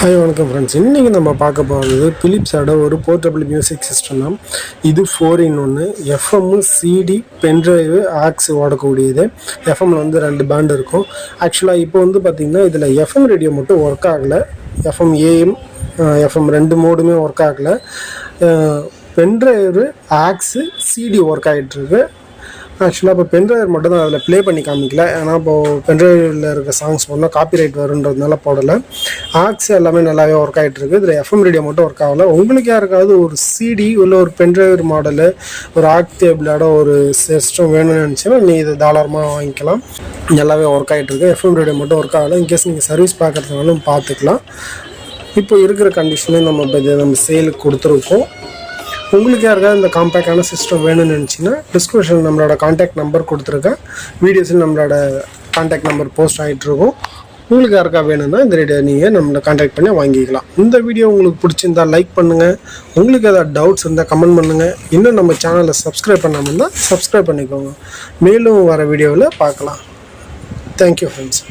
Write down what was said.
Hi வணக்கம் friends இன்றைக்கி நம்ம பார்க்க போகிறது பிலிப்ஸோட ஒரு போர்ட்டபிள் மியூசிக் சிஸ்டம் தான். இது four in one FM CD pen drive aux ஓடக்கூடியது. எஃப்எம்மில் வந்து ரெண்டு பேண்ட் இருக்கும். ஆக்சுவலாக இப்போ வந்து பார்த்திங்கன்னா இதில் எஃப்எம் ரேடியோ மட்டும் ஒர்க் ஆகலை. எஃப்எம் ஏஎம் எஃப்எம் ரெண்டு மோடுமே ஒர்க் ஆகலை. Pen drive aux CD work ஆகிட்டுருக்கு ஆக்சுவலாக இப்போ பென்ட்ரைவர் மட்டும் தான் அதில் ப்ளே பண்ணி காமிக்கல. ஏன்னா இப்போது பென்ட்ரைவில் இருக்க சாங்ஸ் போனால் காப்பிரைட் வருன்றதுனால போடலை. ஆக்ஸ் எல்லாமே நல்லாவே ஒர்க் ஆகிட்டு இருக்குது இதில் எஃப்எம் ரேடியோ மட்டும் ஒர்க் ஆகல. உங்களுக்கு யாருக்காவது ஒரு சிடி இல்லை ஒரு பென்ட்ரைவர் மாடலு ஒரு ஆக்டேபிளோட ஒரு சிஸ்டம் வேணும்னு நினச்சின்னா நீ இதை தாராளமாக வாங்கிக்கலாம். நல்லாவே ஒர்க் ஆகிட்டு இருக்கு. எஃப்எம் ரேடியோ மட்டும் ஒர்க் ஆகலை. இன்கேஸ் நீங்கள் சர்வீஸ் பார்க்குறதுனாலும் பார்த்துக்கலாம் இப்போ இருக்கிற கண்டிஷனே நம்ம இப்போ இதை நம்ம சேலுக்கு கொடுத்துருக்கோம். உங்களுக்கு யாருக்காவது இந்த காம்பேக்டான சிஸ்டம் வேணும்னு நினச்சிங்கன்னா டிஸ்கிரிப்ஷனில் நம்மளோட காண்டாக்ட் நம்பர் கொடுத்துருக்கேன். வீடியோஸில் நம்மளோட காண்டாக்ட் நம்பர் போஸ்ட் ஆகிட்டுருக்கும் உங்களுக்கு யாருக்கா வேணும்னா இந்த ரேடியோ நீங்கள் நம்மளை காண்டாக்ட் பண்ணி வாங்கிக்கலாம். இந்த வீடியோ உங்களுக்கு பிடிச்சிருந்தா லைக் பண்ணுங்கள் உங்களுக்கு ஏதாவது டவுட்ஸ் இருந்தால் கமெண்ட் பண்ணுங்கள் இன்னும் நம்ம சேனலை சப்ஸ்கிரைப் பண்ணாமல் இருந்தால் சப்ஸ்கிரைப் பண்ணிக்கோங்க. மேலும் வர வீடியோவில் பார்க்கலாம். Thank you friends